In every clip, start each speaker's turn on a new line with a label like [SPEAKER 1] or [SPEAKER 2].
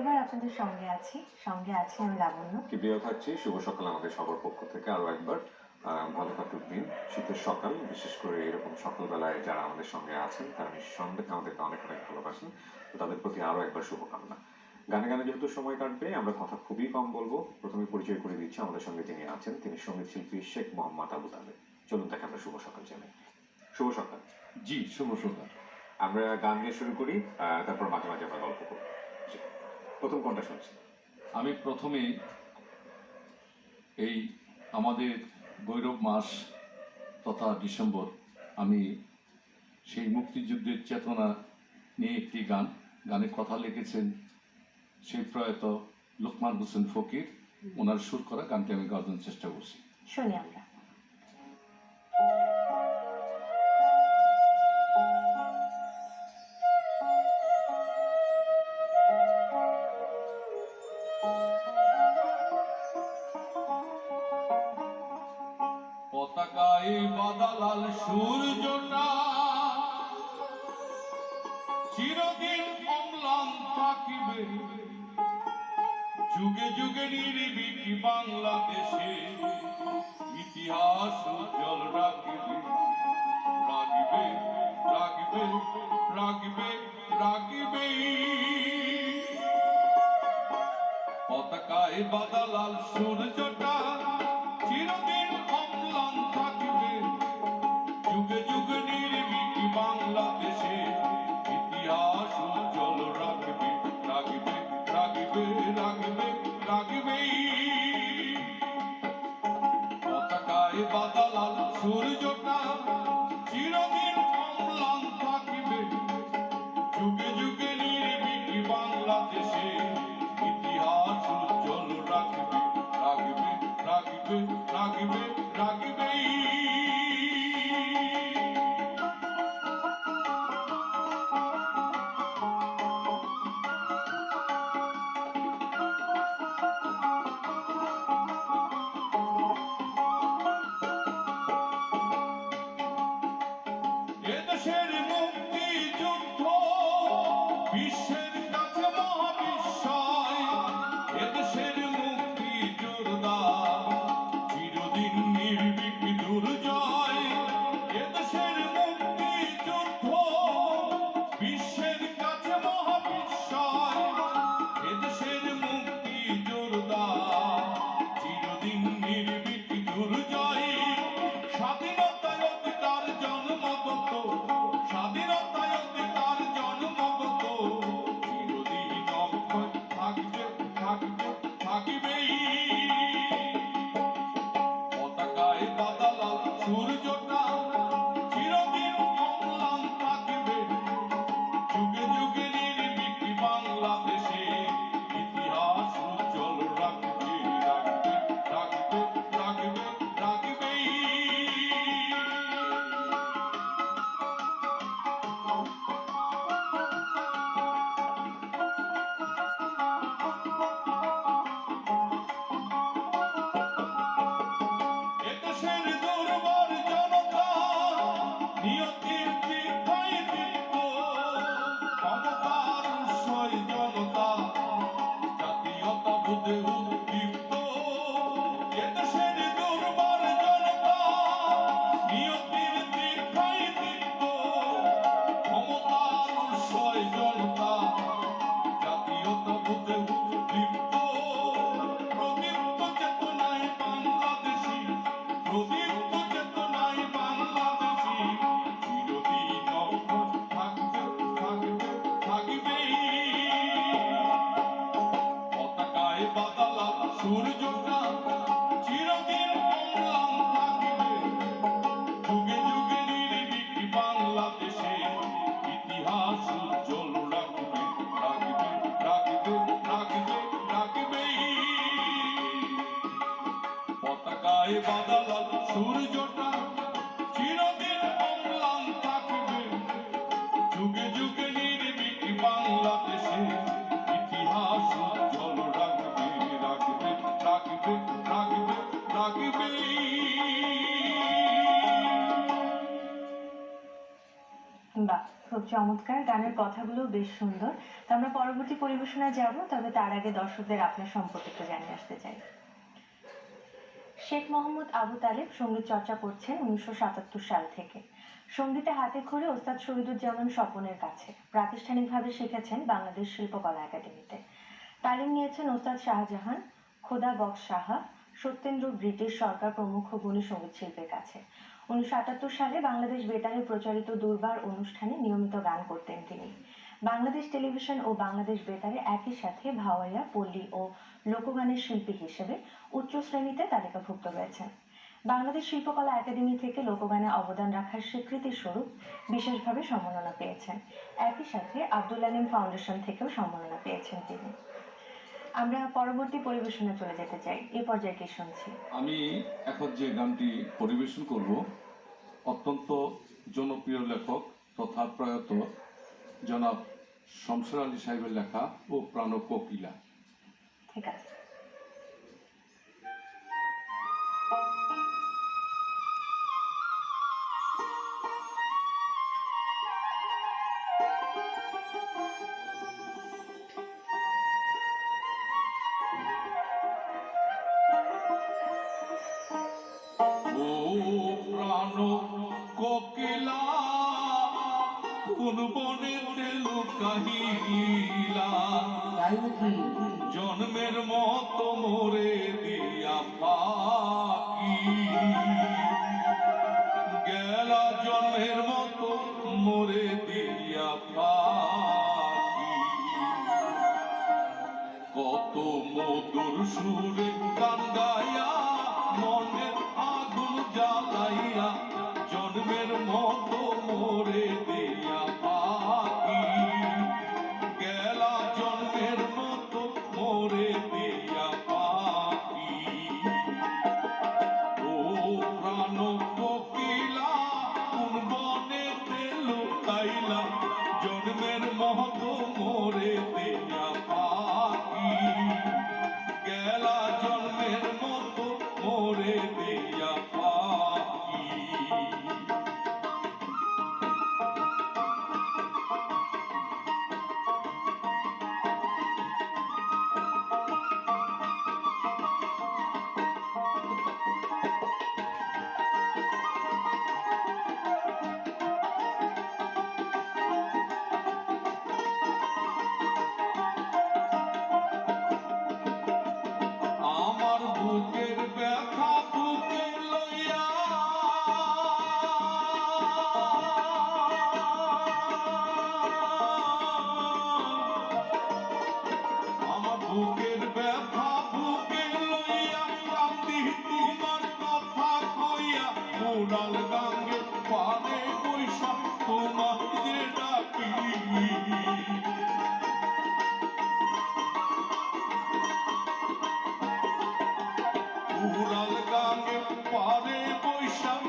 [SPEAKER 1] পরিবার আপনাদের সঙ্গে আছি সঙ্গে আছি আমি লাবণ্য।
[SPEAKER 2] কি বিয়ে থাকছি শুভ সকাল আমাদের সবার পক্ষ থেকে আরও একবার। ভালো কাটুক দিন। শীতের সকাল বিশেষ করে এরকম সকালবেলায় যারা আমাদের সঙ্গে আছেন তারা নিঃসন্দেহে আমাদেরকে অনেক অনেক ভালোবাসেন। তো তাদের প্রতি আরও একবার শুভকামনা। গানে গানে যেহেতু সময় কাটবে আমরা কথা খুবই কম বলব। প্রথমে পরিচয় করে দিচ্ছি আমাদের সঙ্গে যিনি আছেন তিনি সংগীত শিল্পী শেখ মোহাম্মদ আবু তালেব। চলুন তাকে আমরা শুভ সকাল জানাই। শুভ সকাল।
[SPEAKER 3] জি শুভ সকাল।
[SPEAKER 2] আমরা গান দিয়ে শুরু করি আহ, তারপর মাঝে মাঝে আমরা গল্প করি জি। প্রথম কোনটা শুনছি
[SPEAKER 3] আমি প্রথমে এই আমাদের গৈরব মাস তথা ডিসেম্বর আমি সেই মুক্তিযুদ্ধের চেতনা নিয়ে একটি গান গানে কথা লিখেছেন সেই প্রয়াত লোকমান হোসেন ফকির। ওনার সুর করা গানটি আমি গাওয়ার চেষ্টা করছি।
[SPEAKER 1] শুনি আমরা।
[SPEAKER 3] যুগে নির্বিক বাংলাদেশে ইতিহাস উজ্জ্বল রাখবে রাখবে রাখবে রাখবে রাখবে। পতাকায় বাদালাল সূর্যটা রাখবে রাখবে রাখবে সূর্যটা চিরদিন অম্লান থাকবে। যুগে যুগে নির্বিক বাংলাদেশে ইতিহাস উজ্জ্বল রাখবে রাখবে রাখবে রাখবে, রাখবেই। পতাকায় বাদালাল সূর্যটা চিরদিন
[SPEAKER 1] খুব চমৎকার, গানের কথাগুলো বেশ সুন্দর। তো আমরা পরবর্তী পরিবেশনায় যাব, তবে তার আগে দর্শকদের আপনার সম্পর্কে একটু জানিয়ে আসতে চাই। শেখ মোহাম্মদ আবু তালেব সংগীত চর্চা করছেন উনিশশো সাতাত্তর সাল থেকে। সঙ্গীতে হাতে খড়ে ওস্তাদ শহীদুজ্জামান স্বপনের কাছে। প্রাতিষ্ঠানিকভাবে শিখেছেন বাংলাদেশ শিল্পকলা একাডেমিতে। তালিম নিয়েছেন ওস্তাদ শাহজাহান, খোদা বক্স সাহা, সত্যেন্দ্র ব্রিটিশ সরকার প্রমুখ গুণী সংগীত শিল্পের কাছে। উনিশশো আটাত্তর সালে বাংলাদেশ বেতারে প্রচারিত দুর্বার অনুষ্ঠানে নিয়মিত গান করতেন তিনি। বাংলাদেশ টেলিভিশন ও বাংলাদেশ বেতারে একই সাথে ভাওয়াইয়া, পল্লী ও লোকগানের শিল্পী হিসেবে উচ্চ শ্রেণীতে তালিকাভুক্ত হয়েছেন বাংলাদেশ শিল্পকলা একাডেমি থেকে লোকগানে অবদান রাখার স্বীকৃতি স্বরূপ বিশেষভাবে সম্মাননা পেয়েছেন। একই সাথে আব্দুল আলিম ফাউন্ডেশন থেকেও সম্মাননা পেয়েছেন তিনি। আমরা পরবর্তী পরিবেশনে চলে যেতে চাই। এ পর্যায়ে কি শুনছি।
[SPEAKER 3] আমি এখন যে গানটি পরিবেশন করব অত্যন্ত জনপ্রিয় লেখক তথা প্রয়াত জনাব শমসের আলী সাহেবের লেখা ও প্রাণ কোকিলা।
[SPEAKER 1] ঠিক আছে।
[SPEAKER 3] বনেতে লুকাহিলা জন্মের মতো মোরে দিয়া পাখি গেলা জন্মের মতো মোরে দিয়া পাখি কত মধুর সুরে গান গায়া মনের আগুন জ্বালাইয়া, জন্মের মতো মোরে উড়াল গাঙ্গে পারে বৈশাখ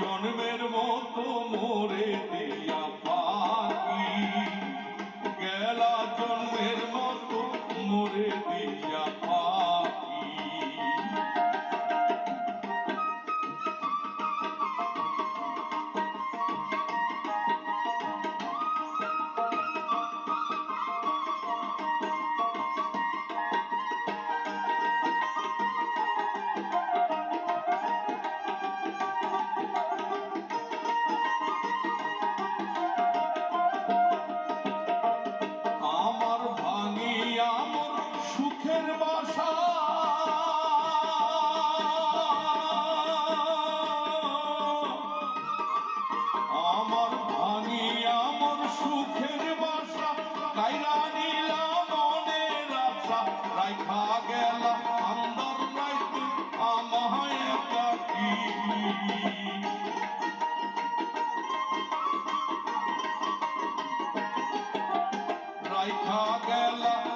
[SPEAKER 3] জন্মের মতো মোরে দিয়া পাখি। গেলা জন্মের মতো মোরে দিয়া I got Magella.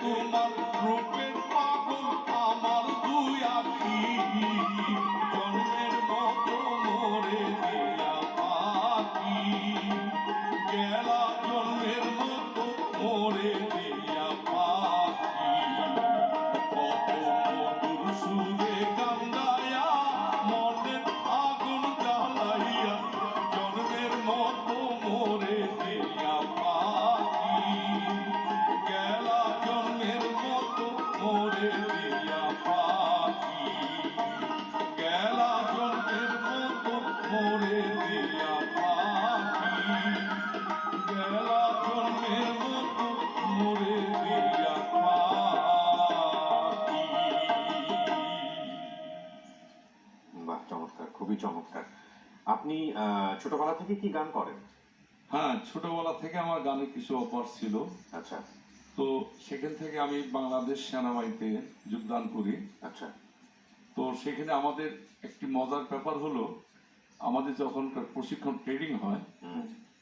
[SPEAKER 3] তোমার রূপের পাগল আমার দুই আখি। জন্মের মতো মরে
[SPEAKER 2] চমৎকার খুবই চমৎকার। আপনি ছোটবেলা থেকে কি গান করেন?
[SPEAKER 3] হ্যাঁ ছোটবেলা থেকে আমার গানে কিছু অফার ছিল।
[SPEAKER 2] আচ্ছা।
[SPEAKER 3] তো সেখান থেকে আমি বাংলাদেশ সেনাবাহিনীতে যোগদান করি।
[SPEAKER 2] আচ্ছা।
[SPEAKER 3] তো সেখানে আমাদের একটি মজার ব্যাপার হলো আমাদের যখন প্রশিক্ষণ ট্রেনিং হয়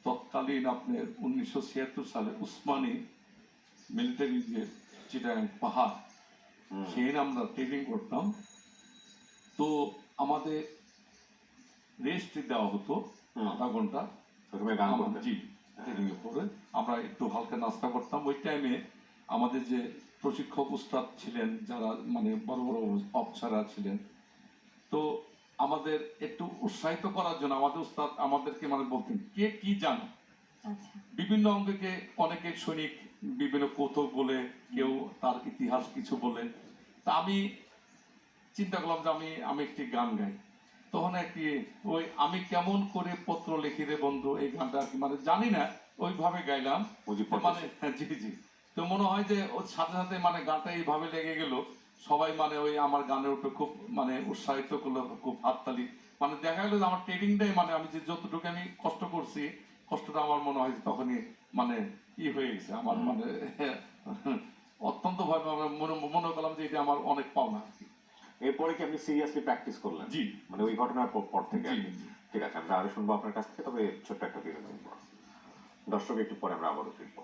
[SPEAKER 3] তৎকালীন আপনার উনিশশো ছিয়াত্তর সালে উসমানী মিলিটারি যে চিটাং পাহাড় সেখানে আমরা ট্রেনিং করতাম। তো আমাদের রেস্ট দেওয়া হতো আধা
[SPEAKER 2] ঘণ্টা।
[SPEAKER 3] জি ট্রেনিং এর পরে আমরা একটু হালকা নাস্তা করতাম। ওই টাইমে আমাদের যে প্রশিক্ষক উস্তাদ ছিলেন যারা মানে বড় বড় অফিসাররা ছিলেন তো আমাদের একটু উৎসাহিত করার জন্য আমাদের উস্তাদ আমাদেরকে মানে বলতেন কে কি জানো?
[SPEAKER 1] আচ্ছা।
[SPEAKER 3] বিভিন্ন অঙ্গকে অনেকে সৈনিক বিভিন্ন কৌতুক বলে কেউ তার ইতিহাস কিছু বলে। তা আমি চিন্তা করলাম যে আমি আমি একটি গান গাই। তখন একটি ওই আমি কেমন করে পত্র লিখি রে বন্ধু এই গানটা আর কি মানে জানি না ওইভাবে গাইলাম। মানে হ্যাঁ, জি জি। তো মনে হয় যে ওর সাথে সাথে মানে গানটা এইভাবে লেগে গেল সবাই মানে ওই আমার গানের উপরে খুব মানে উৎসাহিত করল খুব হাততালি। মানে দেখা গেলো যে আমার ট্রেনিংটাই মানে আমি যে যতটুকু আমি কষ্ট করছি কষ্টটা আমার মনে হয় যে তখনই মানে ই হয়ে গেছে আমার মানে অত্যন্ত ভাবে মনে মনে করলাম যে এটা আমার অনেক পাওনা আর কি।
[SPEAKER 2] এরপরে কি আপনি সিরিয়াসলি প্র্যাকটিস করলেন?
[SPEAKER 3] জি।
[SPEAKER 2] মানে ওই ঘটনার পর পর থেকে? ঠিক আছে আমরা আরও শুনব আপনার কাছ থেকে তবে ছোট্ট একটা বিরতির পর দর্শক একটু পরে আমরা আবারও ফিরবো।